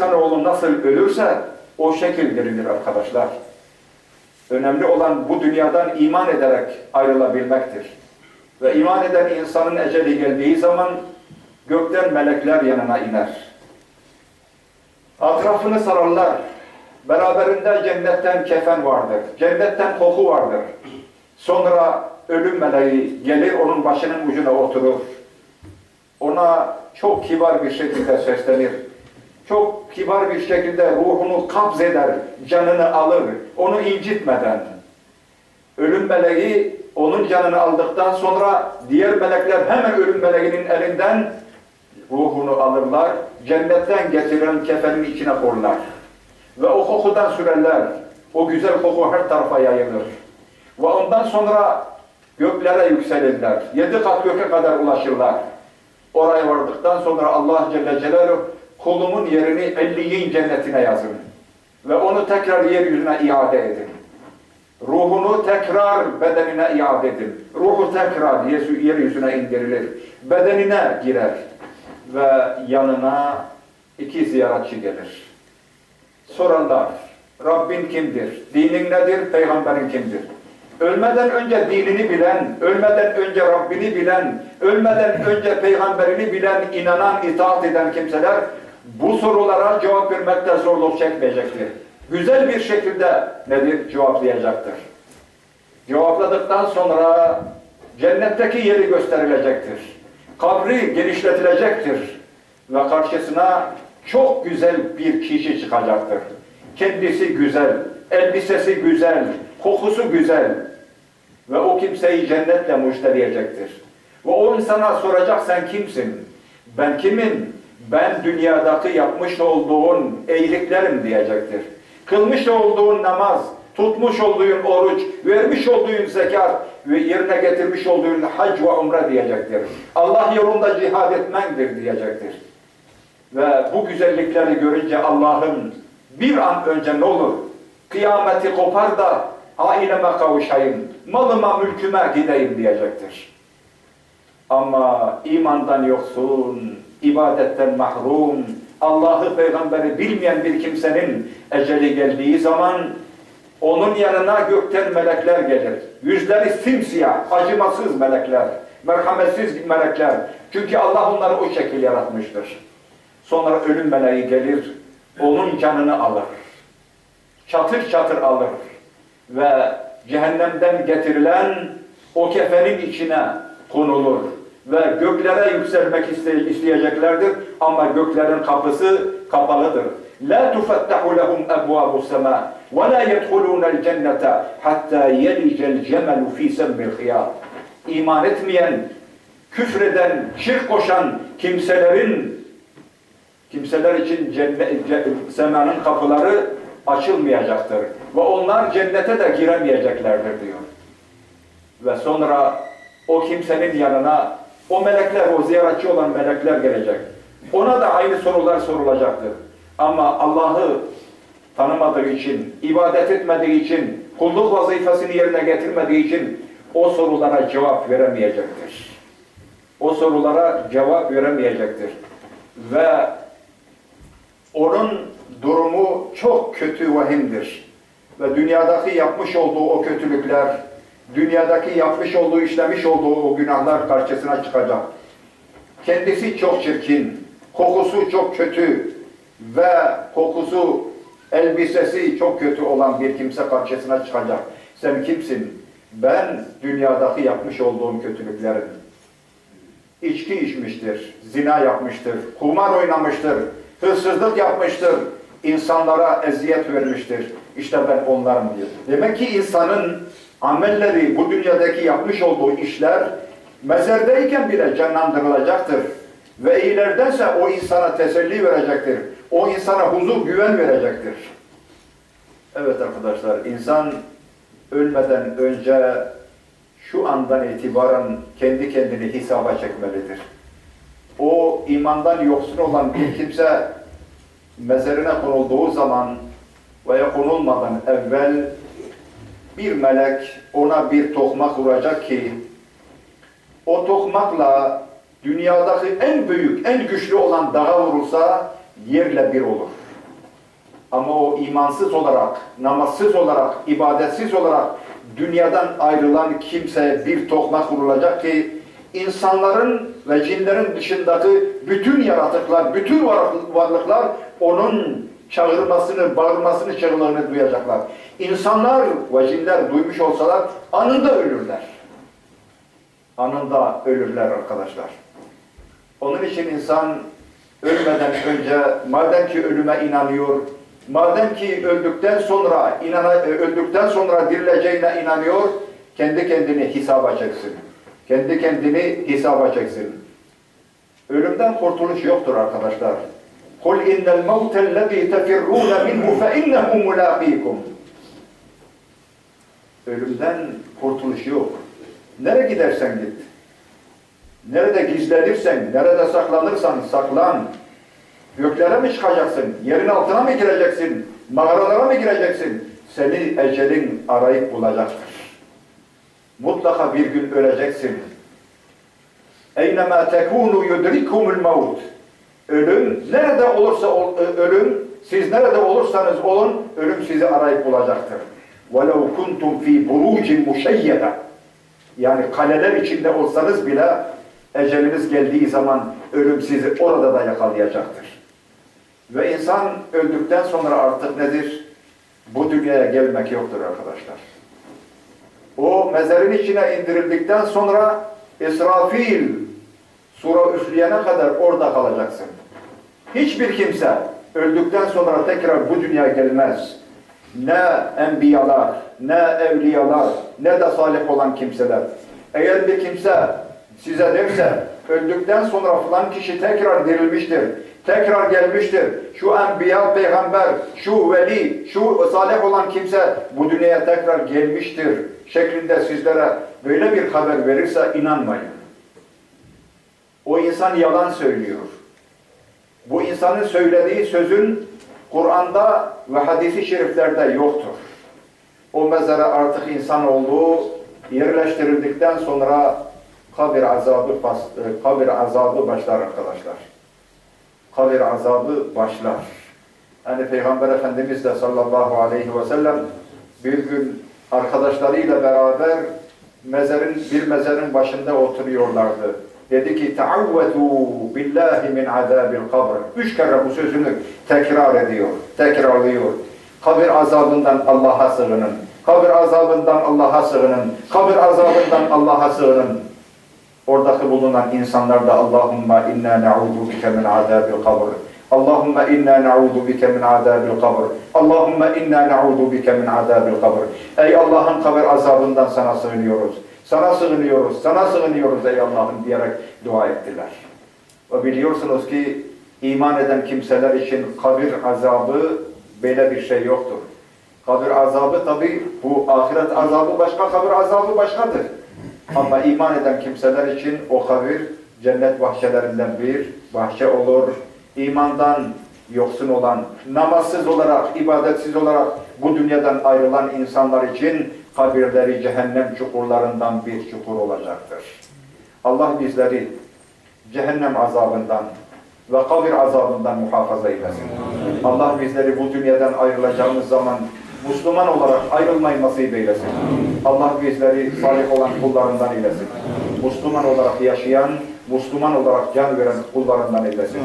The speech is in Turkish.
İnsanoğlu nasıl ölürse o şekil dirilir arkadaşlar. Önemli olan bu dünyadan iman ederek ayrılabilmektir. Ve iman eden insanın eceli geldiği zaman gökten melekler yanına iner. Atrafını sararlar. Beraberinde cennetten kefen vardır. Cennetten koku vardır. Sonra ölüm meleği gelir onun başının ucuna oturur. Ona çok kibar bir şekilde seslenir. Çok kibar bir şekilde ruhunu kabz eder, canını alır, onu incitmeden. Ölüm meleği onun canını aldıktan sonra diğer melekler hemen ölüm meleğinin elinden ruhunu alırlar, cennetten getirilen kefenin içine korlar. Ve o kokudan sürerler. O güzel koku her tarafa yayılır. Ve ondan sonra göklere yükselirler. Yedi kat göke kadar ulaşırlar. Oraya vardıktan sonra Allah Celle Celaluhu kulumun yerini elliyin cennetine yazın. Ve onu tekrar yeryüzüne iade edin. Ruhunu tekrar bedenine iade edin. Ruhu tekrar yeryüzüne indirilir. Bedenine girer. Ve yanına iki ziyaretçi gelir. Sorarlar. Rabbin kimdir? Dinin nedir? Peygamberin kimdir? Ölmeden önce dinini bilen, ölmeden önce Rabbini bilen, ölmeden önce peygamberini bilen, inanan, itaat eden kimseler bu sorulara cevap vermekte zorluk çekmeyecektir. Güzel bir şekilde nedir? Cevaplayacaktır. Cevapladıktan sonra cennetteki yeri gösterilecektir. Kabri genişletilecektir. Ve karşısına çok güzel bir kişi çıkacaktır. Kendisi güzel, elbisesi güzel, kokusu güzel. Ve o kimseyi cennetle müjdeleyecektir. Ve o insana soracak sen kimsin? Ben kimim? Ben dünyadaki yapmış olduğun iyiliklerim diyecektir. Kılmış olduğun namaz, tutmuş olduğun oruç, vermiş olduğun zekat ve yerine getirmiş olduğun hac ve umre diyecektir. Allah yolunda cihad etmendir diyecektir. Ve bu güzellikleri görünce Allah'ın bir an önce ne olur? Kıyameti kopar da aileme kavuşayım, malıma mülküme gideyim diyecektir. Ama imandan yoksun, ibadetten mahrum, Allah'ı peygamberi bilmeyen bir kimsenin eceli geldiği zaman onun yanına gökten melekler gelir. Yüzleri simsiyah, acımasız melekler, merhametsiz melekler. Çünkü Allah onları o şekil yaratmıştır. Sonra ölüm meleği gelir, onun canını alır. Çatır çatır alır. Ve cehennemden getirilen o kefenin içine konulur. Ve göklere yükselmek iste- isteyeceklerdir ama göklerin kapısı kapalıdır. La tufettahu lehum ebvabu sema ve la yedhulunel cennete hatta yelicel cemelu fi semmil hiyat. İman etmeyen, küfreden, şirk koşan kimselerin kimseler için cennet, ce- semanın kapıları açılmayacaktır. Ve onlar cennete de giremeyeceklerdir diyor. Ve sonra o kimsenin yanına o melekler, o ziyaretçi olan melekler gelecek. Ona da aynı sorular sorulacaktır. Ama Allah'ı tanımadığı için, ibadet etmediği için, kulluk vazifesini yerine getirmediği için o sorulara cevap veremeyecektir. O sorulara cevap veremeyecektir. Ve onun durumu çok kötü vahimdir. Ve dünyadaki yapmış olduğu o kötülükler, dünyadaki yapmış olduğu, işlemiş olduğu o günahlar karşısına çıkacak. Kendisi çok çirkin, kokusu çok kötü ve kokusu, elbisesi çok kötü olan bir kimse karşısına çıkacak. Sen kimsin? Ben dünyadaki yapmış olduğum kötülüklerim. İçki içmiştir, zina yapmıştır, kumar oynamıştır, hırsızlık yapmıştır, insanlara eziyet vermiştir. İşte ben onlarım diyor. Demek ki insanın amelleri, bu dünyadaki yapmış olduğu işler mezardayken bile canlandırılacaktır. Ve iyilerdense o insana teselli verecektir. O insana huzur, güven verecektir. Evet arkadaşlar, insan ölmeden önce şu andan itibaren kendi kendini hesaba çekmelidir. O imandan yoksun olan bir kimse mezarına konulduğu zaman veya konulmadan evvel bir melek ona bir tokmak vuracak ki o tokmakla dünyadaki en büyük, en güçlü olan dağa vurulsa yerle bir olur. Ama o imansız olarak, namazsız olarak, ibadetsiz olarak dünyadan ayrılan kimseye bir tokmak vurulacak ki insanların ve cinlerin dışındaki bütün yaratıklar, bütün var- varlıklar onun çağırmasını, bağırmasını, çığlığını duyacaklar. İnsanlar ve cinler duymuş olsalar anında ölürler. Anında ölürler arkadaşlar. Onun için insan ölmeden önce madem ki ölüme inanıyor, madem ki öldükten sonra inana, öldükten sonra dirileceğine inanıyor, kendi kendini hesaba çeksin. Kendi kendini hesaba çeksin. Ölümden kurtuluş yoktur arkadaşlar. Kul innel mevtellezî tefirrûne minhu fe innehu mulâkîkum. Ölümden kurtuluş yok. Nereye gidersen git. Nerede gizlenirsen, nerede saklanırsan saklan. Göklere mi çıkacaksın? Yerin altına mı gireceksin? Mağaralara mı gireceksin? Seni ecelin arayıp bulacaktır. Mutlaka bir gün öleceksin. Eynemâ tekûnû yudrikumul mevt. Ölüm nerede olursa ölüm, siz nerede olursanız olun, ölüm sizi arayıp bulacaktır kuntum fi burucin muşeyyede yani kaleler içinde olsanız bile eceliniz geldiği zaman ölüm sizi orada da yakalayacaktır. Ve insan öldükten sonra artık nedir? Bu dünyaya gelmek yoktur arkadaşlar. O mezarın içine indirildikten sonra İsrafil sura üfleyene kadar orada kalacaksın. Hiçbir kimse öldükten sonra tekrar bu dünya gelmez. Ne enbiyalar, ne evliyalar, ne de salih olan kimseler. Eğer bir kimse size derse öldükten sonra falan kişi tekrar dirilmiştir, tekrar gelmiştir, şu enbiya peygamber, şu veli, şu salih olan kimse bu dünyaya tekrar gelmiştir şeklinde sizlere böyle bir haber verirse inanmayın. O insan yalan söylüyor. Bu insanın söylediği sözün Kur'an'da ve hadisi şeriflerde yoktur. O mezara artık insan olduğu yerleştirildikten sonra kabir azabı e, kabir azabı başlar arkadaşlar. Kabir azabı başlar. Yani Peygamber Efendimiz de sallallahu aleyhi ve sellem bir gün arkadaşlarıyla beraber mezarın bir mezarın başında oturuyorlardı. Dedi ki taavvetu billahi min azabil kabr. Üç kere bu sözünü tekrar ediyor, tekrarlıyor. Kabir azabından Allah'a sığının. Kabir azabından Allah'a sığının. Kabir azabından Allah'a sığının. Oradaki bulunan insanlar da Allahumma inna na'udhu bike min azabil kabr. Allahumma inna na'udhu bike min azabil kabr. Allahumma inna na'udhu bike min azabil kabr. Ey Allah'ın kabir azabından sana sığınıyoruz. Sana sığınıyoruz, sana sığınıyoruz ey Allah'ım diyerek dua ettiler. Ve biliyorsunuz ki iman eden kimseler için kabir azabı böyle bir şey yoktur. Kabir azabı tabi bu ahiret azabı başka, kabir azabı başkadır. Ama iman eden kimseler için o kabir cennet bahçelerinden bir bahçe olur. İmandan yoksun olan, namazsız olarak, ibadetsiz olarak bu dünyadan ayrılan insanlar için kabirleri cehennem çukurlarından bir çukur olacaktır. Allah bizleri cehennem azabından ve kabir azabından muhafaza eylesin. Allah bizleri bu dünyadan ayrılacağımız zaman Müslüman olarak ayrılmayı nasip eylesin. Allah bizleri salih olan kullarından eylesin. Müslüman olarak yaşayan, Müslüman olarak can veren kullarından eylesin.